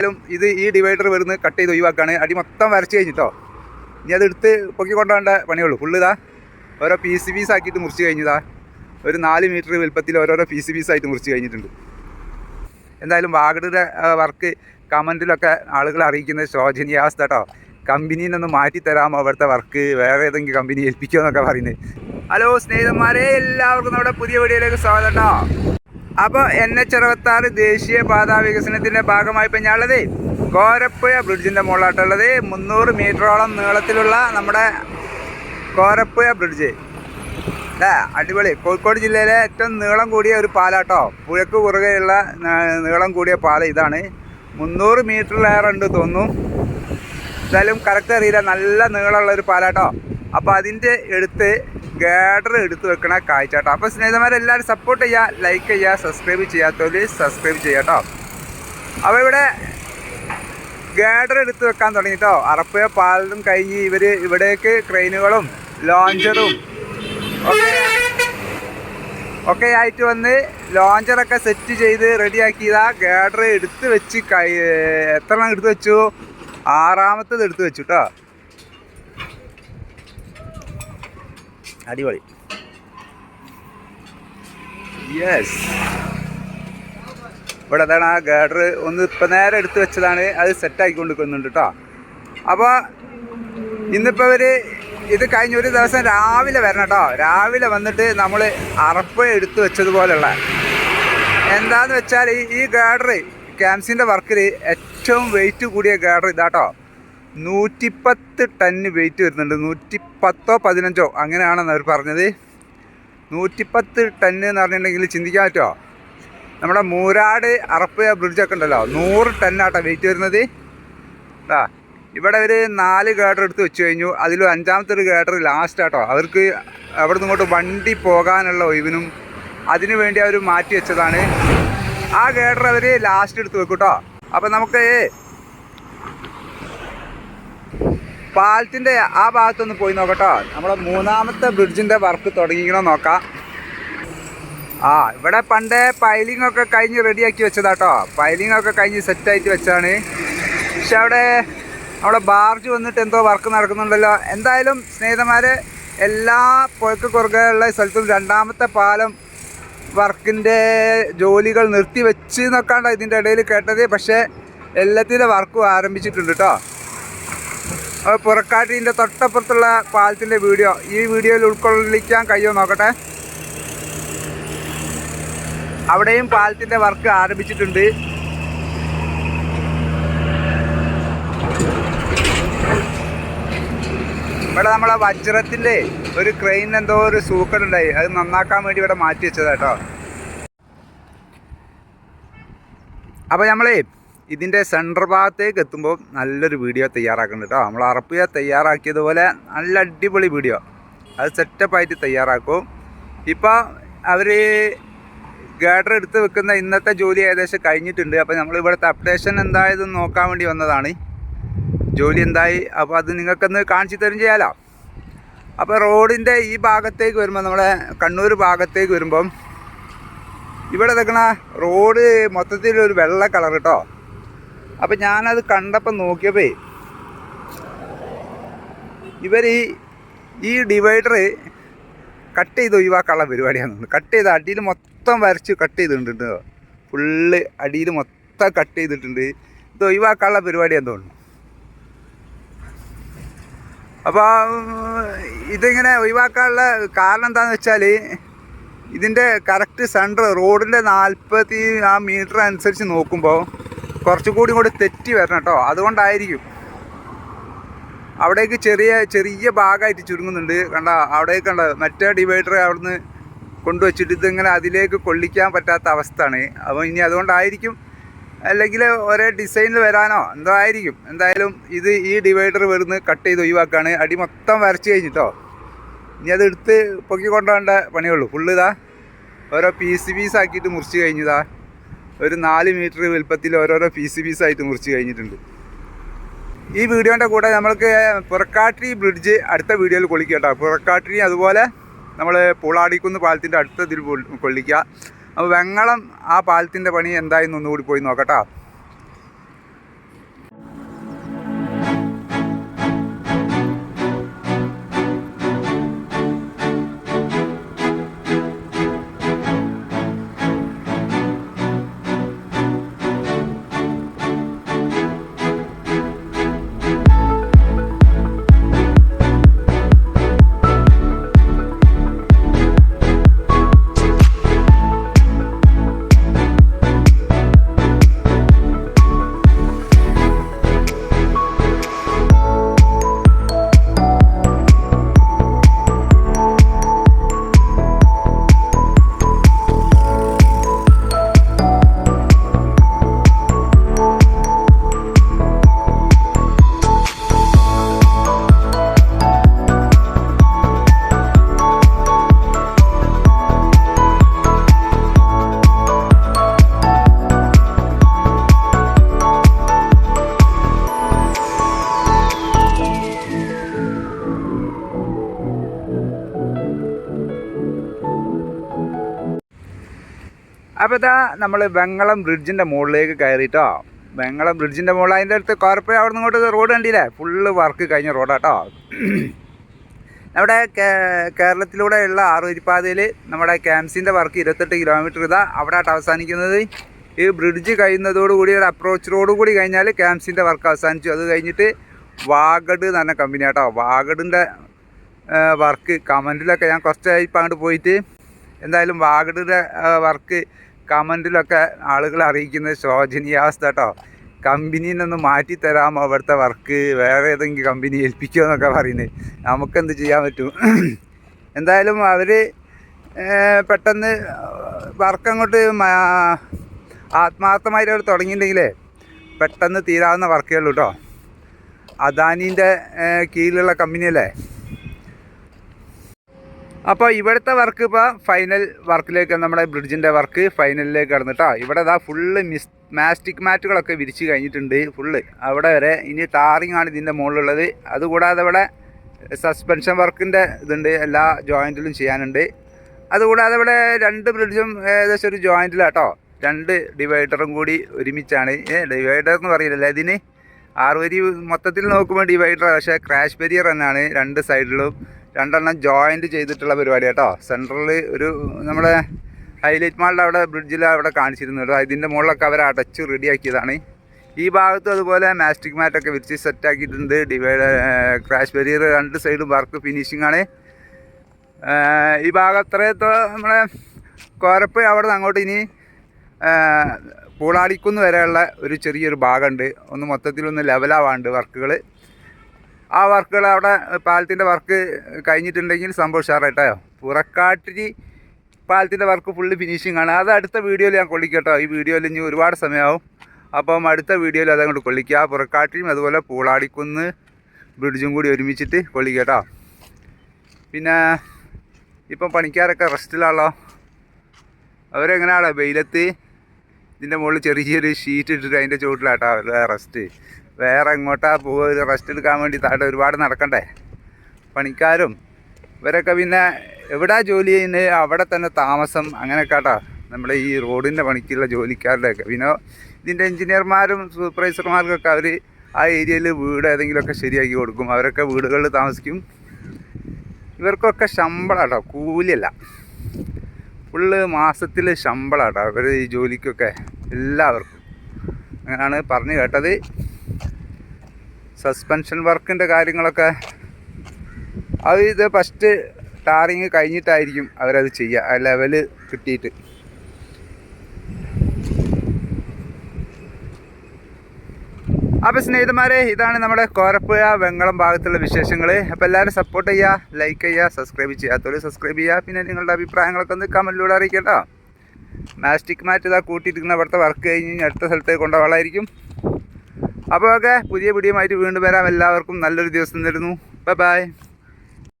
എന്തായാലും ഇത് ഈ ഡിവൈഡർ വരുന്ന കട്ട് ചെയ്ത് ഒഴിവാക്കാണ് അടി മൊത്തം വരച്ച് കഴിഞ്ഞിട്ടോ? ഇനി അത് എടുത്ത് പൊക്കിക്കൊണ്ടുപോകേണ്ട പണിയുള്ളൂ. ഫുള്ള് ഇതാ. ഓരോ പീസ് പീസ് ആക്കിയിട്ട് മുറിച്ച് കഴിഞ്ഞതാ ഒരു നാല് മീറ്റർ വലുപ്പത്തിൽ ഓരോരോ പീസ് ആയിട്ട് മുറിച്ച് കഴിഞ്ഞിട്ടുണ്ട്. എന്തായാലും വാഗഡിയുടെ വർക്ക് കമന്റിലൊക്കെ ആളുകൾ അറിയിക്കുന്നത് ശോചനീയാവസ്ഥ കേട്ടോ കമ്പനിയിൽ നിന്ന് മാറ്റി തരാമോ അവിടുത്തെ വർക്ക് വേറെ ഏതെങ്കിലും കമ്പനി ഏൽപ്പിക്കുമോ എന്നൊക്കെ പറയുന്നത്. ഹലോ സ്നേഹിതന്മാരെ എല്ലാവർക്കും നമ്മുടെ പുതിയ വീഡിയോയിലേക്ക് സ്വാഗതം കേട്ടോ അപ്പോൾ എൻ എച്ച് അറുപത്താറ് ദേശീയ പാതാ വികസനത്തിന്റെ ഭാഗമായി ഇപ്പം ഞാനുള്ളത് കോരപ്പുഴ ബ്രിഡ്ജിന്റെ മുകളിലായിട്ടുള്ളത്. മുന്നൂറ് മീറ്ററോളം നീളത്തിലുള്ള നമ്മുടെ കോരപ്പുഴ ബ്രിഡ്ജ്. അടിപൊളി. കോഴിക്കോട് ജില്ലയിലെ ഏറ്റവും നീളം കൂടിയ ഒരു പാലാട്ടോ. പുഴക്ക് കുറുകെയുള്ള നീളം കൂടിയ പാല ഇതാണ്. മുന്നൂറ് മീറ്ററിലേറെ ഉണ്ട് തോന്നുന്നു എന്തായാലും കറക്റ്റ് അറിയില്ല. നല്ല നീളമുള്ള ഒരു പാലാട്ടോ. അപ്പോൾ അതിന്റെ എടുത്ത് ഗേഡർ എടുത്തു വെക്കണ കാഴ്ചാട്ടോ അപ്പോൾ സ്നേഹിതന്മാരെല്ലാവരും സപ്പോർട്ട് ചെയ്യുക ലൈക്ക് ചെയ്യുക സബ്സ്ക്രൈബ് ചെയ്യാത്തവർ സബ്സ്ക്രൈബ് ചെയ്യുക കേട്ടോ അപ്പോൾ ഇവിടെ ഗാഡർ എടുത്തു വെക്കാൻ തുടങ്ങി കേട്ടോ അറപ്പുഴ പാലതും കഴിഞ്ഞ് ഇവർ ഇവിടേക്ക് ക്രെയിനുകളും ലോഞ്ചറും ഒക്കെ ഒക്കെ ആയിട്ട് വന്ന് ലോഞ്ചറൊക്കെ സെറ്റ് ചെയ്ത് റെഡിയാക്കിയതാ ഗാഡർ എടുത്ത് വെച്ച് കൈ എത്ര എടുത്ത് വെച്ചു? ആറാമത്തത് എടുത്തു വെച്ചു കേട്ടോ അടിപൊളി. യെസ് ഇവിടെ അതാണ് ആ ഗേഡർ ഒന്ന് ഇപ്പം നേരെ എടുത്ത് വെച്ചതാണ് അത് സെറ്റാക്കി ആക്കിക്കൊണ്ട് നിൽക്കുന്നുണ്ട് കേട്ടോ അപ്പോൾ ഇന്നിപ്പോൾ അവർ ഇത് കഴിഞ്ഞ ഒരു ദിവസം രാവിലെ വരണം കേട്ടോ രാവിലെ വന്നിട്ട് നമ്മൾ അറപ്പ് എടുത്ത് വെച്ചതുപോലെയുള്ള. എന്താന്ന് വെച്ചാൽ ഈ ഗാഡർ ക്യാംസിന്റെ വർക്കിൽ ഏറ്റവും വെയിറ്റ് കൂടിയ ഗാഡർ ഇതാട്ടോ നൂറ്റിപ്പത്ത് ടൺ വെയിറ്റ് വരുന്നുണ്ട്. നൂറ്റി പത്തോ പതിനഞ്ചോ? അങ്ങനെയാണെന്ന് അവർ പറഞ്ഞത്. നൂറ്റിപ്പത്ത് ടണ്ണ് എന്ന് പറഞ്ഞിട്ടുണ്ടെങ്കിൽ ചിന്തിക്കാൻ പറ്റുമോ നമ്മുടെ മൂരാട് അറപ്പ് ബ്രിഡ്ജൊക്കെ ഉണ്ടല്ലോ. നൂറ് ടണ്ണാട്ടോ വെയിറ്റ് വരുന്നത്. ആ ഇവിടെ ഒരു നാല് ഗേഡർ എടുത്ത് വെച്ച് കഴിഞ്ഞു. അതിൽ അഞ്ചാമത്തെ ഒരു ഗേഡർ ലാസ്റ്റ് ആട്ടോ. അവർക്ക് അവിടെ നിന്ന് ഇങ്ങോട്ട് വണ്ടി പോകാനുള്ള ഒഴിവിനും അതിനു വേണ്ടി അവർ മാറ്റി വെച്ചതാണ്. ആ ഗേഡർ അവർ ലാസ്റ്റ് എടുത്ത് വെക്കും കേട്ടോ അപ്പം നമുക്ക് പാലത്തിന്റെ ആ ഭാഗത്തൊന്ന് പോയി നോക്കട്ടോ. നമ്മുടെ മൂന്നാമത്തെ ബ്രിഡ്ജിന്റെ വർക്ക് തുടങ്ങിക്കണോ നോക്കാം. ആ ഇവിടെ പണ്ടേ പൈലിംഗ് ഒക്കെ കഴിഞ്ഞ് റെഡിയാക്കി വെച്ചതാട്ടോ. പൈലിംഗ് ഒക്കെ കഴിഞ്ഞ് സെറ്റായിട്ട് വെച്ചതാണ്. പക്ഷെ അവിടെ അവിടെ ബാർജ് വന്നിട്ട് എന്തോ വർക്ക് നടക്കുന്നുണ്ടല്ലോ. എന്തായാലും സ്നേഹിതന്മാരെ എല്ലാ പുഴക്ക് കുറുകെയുള്ള സ്ഥലത്തും രണ്ടാമത്തെ പാലം വർക്കിന്റെ ജോലികൾ നിർത്തി വെച്ച് എന്നൊക്കെയാണ് ഇതിന്റെ ഇടയിൽ കേട്ടത്. പക്ഷേ എല്ലാത്തിന്റെ വർക്കും ആരംഭിച്ചിട്ടുണ്ട് കേട്ടോ. പുറക്കാട്ടിന്റെ തൊട്ടപ്പുറത്തുള്ള പാലത്തിന്റെ വീഡിയോ. ഈ വീഡിയോയിൽ ഉൾക്കൊള്ളിക്കാൻ കഴിയുമോ നോക്കട്ടെ. അവിടെയും പാലത്തിന്റെ വർക്ക് ആരംഭിച്ചിട്ടുണ്ട്. ഇവിടെ നമ്മളെ വജ്രത്തിന്റെ ഒരു ക്രെയിൻ എന്തോ ഒരു സൂക്കടുണ്ടായി അത് നന്നാക്കാൻ വേണ്ടി ഇവിടെ മാറ്റി വെച്ചതാട്ടോ അപ്പോൾ നമ്മളേ ഇതിന്റെ സെന്റർ ഭാഗത്തേക്ക് എത്തുമ്പോൾ നല്ലൊരു വീഡിയോ തയ്യാറാക്കുന്നുണ്ട് കേട്ടോ നമ്മൾ അറപ്പിയ തയ്യാറാക്കിയതുപോലെ നല്ല അടിപൊളി വീഡിയോ അത് സെറ്റപ്പായിട്ട് തയ്യാറാക്കും. ഇപ്പോൾ അവർ ഗാഡർ എടുത്ത് വെക്കുന്ന ഇന്നത്തെ ജോലി ഏകദേശം കഴിഞ്ഞിട്ടുണ്ട്. അപ്പോൾ നമ്മൾ ഇവിടുത്തെ അപ്ഡേഷൻ എന്തായതെന്ന് നോക്കാൻ വേണ്ടി വന്നതാണ്. ജോലി എന്തായി? അപ്പോൾ അത് നിങ്ങൾക്കൊന്ന് കാണിച്ചു തരും ചെയ്യാലോ. അപ്പോൾ റോഡിന്റെ ഈ ഭാഗത്തേക്ക് വരുമ്പോൾ നമ്മുടെ കണ്ണൂർ ഭാഗത്തേക്ക് വരുമ്പം ഇവിടെ നിൽക്കണ റോഡ് മൊത്തത്തിൽ ഒരു വെള്ള കളർ കേട്ടോ അപ്പം ഞാനത് കണ്ടപ്പോൾ നോക്കിയപ്പോൾ ഇവർ ഈ ഈ ഡിവൈഡർ കട്ട് ചെയ്ത് ഒഴിവാക്കാനുള്ള പരിപാടിയാണ്. കട്ട് ചെയ്ത് അടിയിൽ മൊത്തം വരച്ച് കട്ട് ചെയ്തിട്ടുണ്ട് ഫുള്ള് അടിയിൽ മൊത്തം കട്ട് ചെയ്തിട്ടുണ്ട്. ഇത് ഒഴിവാക്കാനുള്ള പരിപാടിയാന്ന് തോന്നുന്നു. അപ്പോൾ ഇതിങ്ങനെ ഒഴിവാക്കാനുള്ള കാരണം എന്താണെന്ന് വെച്ചാൽ ഇതിന്റെ കറക്റ്റ് സെന്റർ റോഡിന്റെ നാൽപ്പത്തി ആ മീറ്റർ അനുസരിച്ച് നോക്കുമ്പോൾ കുറച്ചുകൂടി കൂടി തെറ്റി വരണം കേട്ടോ. അതുകൊണ്ടായിരിക്കും. അവിടേക്ക് ചെറിയ ചെറിയ ഭാഗമായിട്ട് ചുരുങ്ങുന്നുണ്ട്. കണ്ട അവിടേക്ക് കണ്ട മറ്റേ ഡിവൈഡർ അവിടുന്ന് കൊണ്ടുവച്ചിട്ട് ഇതിങ്ങനെ അതിലേക്ക് കൊള്ളിക്കാൻ പറ്റാത്ത അവസ്ഥയാണ്. അപ്പോൾ ഇനി അതുകൊണ്ടായിരിക്കും. അല്ലെങ്കിൽ ഒരേ ഡിസൈനിൽ വരാനോ എന്തോ ആയിരിക്കും. എന്തായാലും ഇത് ഈ ഡിവൈഡർ വരുന്ന കട്ട് ചെയ്ത് ഒഴിവാക്കുകയാണ്. അടി മൊത്തം വരച്ച് കഴിഞ്ഞിട്ടോ ഇനി അത് എടുത്ത് പൊക്കി കൊണ്ടുപോകേണ്ട പണിയുള്ളൂ ഫുള്ള് ഇതാ. ഓരോ പീസ് ആക്കിയിട്ട് മുറിച്ച് കഴിഞ്ഞതാ ഒരു നാല് മീറ്റർ വലുപ്പത്തിൽ ഓരോരോ പീസ് പീസായിട്ട് മുറിച്ച് കഴിഞ്ഞിട്ടുണ്ട്. ഈ വീഡിയോന്റെ കൂടെ നമ്മൾക്ക് പുറക്കാട്ടി ബ്രിഡ്ജ് അടുത്ത വീഡിയോയിൽ കൊള്ളിക്കുക കേട്ടോ. പുറക്കാട്ടി അതുപോലെ നമ്മൾ പൂളാടിക്കുന്ന് പാലത്തിന്റെ അടുത്ത ഇതിൽ കൊള്ളിക്കുക. അപ്പോൾ വെങ്ങളം ആ പാലത്തിന്റെ പണി എന്തായെന്ന് ഒന്നുകൂടി പോയി നോക്കട്ടോ അപ്പോൾ ഇതാ നമ്മൾ വെങ്ങളം ബ്രിഡ്ജിന്റെ മുകളിലേക്ക് കയറിയിട്ടോ വെങ്ങളം ബ്രിഡ്ജിന്റെ മുകളിൽ അതിന്റെ അടുത്ത് കോർപ്പറേ അവിടെ നിന്ന് ഇങ്ങോട്ട് റോഡ് കണ്ടില്ലേ? ഫുള്ള് വർക്ക് കഴിഞ്ഞ റോഡാട്ടോ നമ്മുടെ കേരളത്തിലൂടെയുള്ള ആറുവരിപ്പാതയിൽ നമ്മുടെ ക്യാംസിന്റെ വർക്ക് ഇരുപത്തെട്ട് കിലോമീറ്റർ ഇതാ അവിടെ ആട്ടോ അവസാനിക്കുന്നത്. ഈ ബ്രിഡ്ജ് കഴിയുന്നതോടുകൂടി ഒരു അപ്രോച്ച് റോഡ് കൂടി കഴിഞ്ഞാൽ ക്യാംസിന്റെ വർക്ക് അവസാനിച്ചു. അത് കഴിഞ്ഞിട്ട് വാഗഡ് എന്ന് പറഞ്ഞ കമ്പനി കേട്ടോ വാഗഡിന്റെ വർക്ക് കമന്റിലൊക്കെ ഞാൻ കുറച്ചായി ഇപ്പം അങ്ങോട്ട് പോയിട്ട്. എന്തായാലും വാഗഡിന്റെ വർക്ക് കമന്റിലൊക്കെ ആളുകൾ അറിയിക്കുന്നത് ശോചനീയാവസ്ഥ കേട്ടോ. കമ്പനിയിൽ നിന്ന് മാറ്റി തരാമോ അവിടുത്തെ വർക്ക്? വേറെ ഏതെങ്കിലും കമ്പനി ഏൽപ്പിക്കുമോ എന്നൊക്കെ പറയുന്നത്. നമുക്കെന്ത് ചെയ്യാൻ പറ്റും? എന്തായാലും അവർ പെട്ടെന്ന് വർക്ക് അങ്ങോട്ട് ആത്മാർത്ഥമായിട്ട് അവർ തുടങ്ങിയിട്ടുണ്ടെങ്കിലേ പെട്ടെന്ന് തീരാവുന്ന വർക്കുകളുള്ളൂ കേട്ടോ. അദാനീന്റെ കീഴിലുള്ള കമ്പനിയല്ലേ? അപ്പോൾ ഇവിടുത്തെ വർക്ക് ഇപ്പോൾ ഫൈനൽ വർക്കിലേക്ക് നമ്മുടെ ബ്രിഡ്ജിന്റെ വർക്ക് ഫൈനലിലേക്ക് കടന്നിട്ടാ ഇവിടെ ഇതാ ഫുള്ള് മിസ് മാസ്റ്റിക് മാറ്റുകളൊക്കെ വിരിച്ച് കഴിഞ്ഞിട്ടുണ്ട് ഫുള്ള് അവിടെ വരെ ഇനി ടാറിങ് ആണ് ഇതിന്റെ മുകളിലുള്ളത്. അതുകൂടാതെ ഇവിടെ സസ്പെൻഷൻ വർക്കിന്റെ ഇതുണ്ട് എല്ലാ ജോയിന്റിലും ചെയ്യാനുണ്ട്. അതുകൂടാതെ ഇവിടെ രണ്ട് ബ്രിഡ്ജും ഏകദേശം ഒരു ജോയിന്റിലാട്ടോ രണ്ട് ഡിവൈഡറും കൂടി ഒരുമിച്ചാണ്. ഡിവൈഡർ എന്ന് പറയില്ലല്ലേ ഇതിന് ആറുവരി മൊത്തത്തിൽ നോക്കുമ്പോൾ ഡിവൈഡർ പക്ഷേ ക്രാഷ് ബരിയർ എന്നാണ് രണ്ട് സൈഡിലും രണ്ടെണ്ണം ജോയിന്റ് ചെയ്തിട്ടുള്ള പരിപാടി കേട്ടോ. സെൻട്രലിൽ ഒരു നമ്മുടെ ഹൈലൈറ്റ് മാളിന്റെ അവിടെ ബ്രിഡ്ജിൽ അവിടെ കാണിച്ചിരുന്നു കേട്ടോ. ഇതിന്റെ മുകളിലൊക്കെ അവർ അടച്ച് റെഡിയാക്കിയതാണ്. ഈ ഭാഗത്തും അതുപോലെ മാസ്റ്റിക് മാറ്റൊക്കെ വിരിച്ച് സെറ്റാക്കിയിട്ടുണ്ട് ഡിവൈഡ് ക്രാഷ് ബരിയർ രണ്ട് സൈഡും വർക്ക് ഫിനിഷിംഗ് ആണ്. ഈ ഈ ഭാഗത്രയത്തോ നമ്മളെ കോരപ്പ് അവിടെ നിന്ന് അങ്ങോട്ട് ഇനി പൂളാടിക്കുന്ന് വരെയുള്ള ഒരു ചെറിയൊരു ഭാഗമുണ്ട്. ഒന്ന് മൊത്തത്തിലൊന്ന് ലെവലാവാണ്ട് വർക്കുകൾ ആ വർക്കുകൾ അവിടെ പാലത്തിന്റെ വർക്ക് കഴിഞ്ഞിട്ടുണ്ടെങ്കിൽ സംഭവം ഉഷാറായിട്ടോ പുറക്കാട്ടിരി പാലത്തിന്റെ വർക്ക് ഫുള്ള് ഫിനിഷിംഗ് ആണ്. അത് അടുത്ത വീഡിയോയിൽ ഞാൻ കൊള്ളിക്കട്ടോ. ഈ വീഡിയോയിൽ ഇനി ഒരുപാട് സമയമാവും. അപ്പം അടുത്ത വീഡിയോയിൽ അതങ്ങോട്ട് കൊള്ളിക്കുക പുറക്കാട്ടിരിയും അതുപോലെ പൂളാടിക്കുന്ന് ബ്രിഡ്ജും കൂടി ഒരുമിച്ചിട്ട് കൊള്ളിക്കട്ടോ. പിന്നെ ഇപ്പം പണിക്കാരൊക്കെ റെസ്റ്റിലാണല്ലോ. അവരെങ്ങനെയാണോ? വെയിലത്ത് ഇതിന്റെ മുകളിൽ ചെറിയ ചെറിയ ഷീറ്റ് ഇട്ടിട്ട് അതിന്റെ ചുവട്ടിലാട്ടോ. അവരുടെ റെസ്റ്റ്. വേറെ എങ്ങോട്ടാ പോകുക റെസ്റ്റ് എടുക്കാൻ വേണ്ടി താഴെ ഒരുപാട് നടക്കണ്ടേ? പണിക്കാരും ഇവരൊക്കെ പിന്നെ എവിടാ ജോലി ചെയ്യുന്നത് അവിടെ തന്നെ താമസം അങ്ങനെ കേട്ടോ നമ്മുടെ ഈ റോഡിന്റെ പണിക്കുള്ള ജോലിക്കാരുടെയൊക്കെ. പിന്നെ ഇതിന്റെ എഞ്ചിനീയർമാരും സൂപ്പർവൈസർമാർക്കൊക്കെ അവർ ആ ഏരിയയിൽ വീട് ഏതെങ്കിലുമൊക്കെ ശരിയാക്കി കൊടുക്കും. അവരൊക്കെ വീടുകളിൽ താമസിക്കും. ഇവർക്കൊക്കെ ശമ്പളം കേട്ടോ കൂലിയല്ല. ഫുള്ള് മാസത്തിൽ ശമ്പളം കേട്ടോ അവർ ഈ ജോലിക്കൊക്കെ എല്ലാവർക്കും. അങ്ങനെയാണ് പറഞ്ഞു കേട്ടത്. സസ്പെൻഷൻ വർക്കിന്റെ കാര്യങ്ങളൊക്കെ. അത് ഇത് ഫസ്റ്റ് ടാറിങ് കഴിഞ്ഞിട്ടായിരിക്കും അവരത് ചെയ്യുക. ആ ലെവൽ കിട്ടിയിട്ട്. അപ്പോൾ സ്നേഹിതന്മാരെ ഇതാണ് നമ്മുടെ കോരപ്പുഴ വെങ്ങളം ഭാഗത്തുള്ള വിശേഷങ്ങൾ അപ്പോൾ എല്ലാവരും സപ്പോർട്ട് ചെയ്യുക ലൈക്ക് ചെയ്യുക സബ്സ്ക്രൈബ് ചെയ്യാത്തവർ സബ്സ്ക്രൈബ് ചെയ്യുക. പിന്നെ നിങ്ങളുടെ അഭിപ്രായങ്ങളൊക്കെ ഒന്ന് കമന്റിലൂടെ അറിയിക്കട്ടോ. മാസ്റ്റിക് മാറ്റ് ഇതാ കൂട്ടിയിരിക്കുന്ന അവിടുത്തെ വർക്ക് കഴിഞ്ഞ് അടുത്ത സ്ഥലത്തേക്ക് കൊണ്ടുപോകാനായിരിക്കും അപ്പോൾ ഓക്കെ പുതിയ വീഡിയോ ആയിട്ട് വീണ്ടും വരാം. എല്ലാവർക്കും നല്ലൊരു ദിവസം തരുന്നു. Bye bye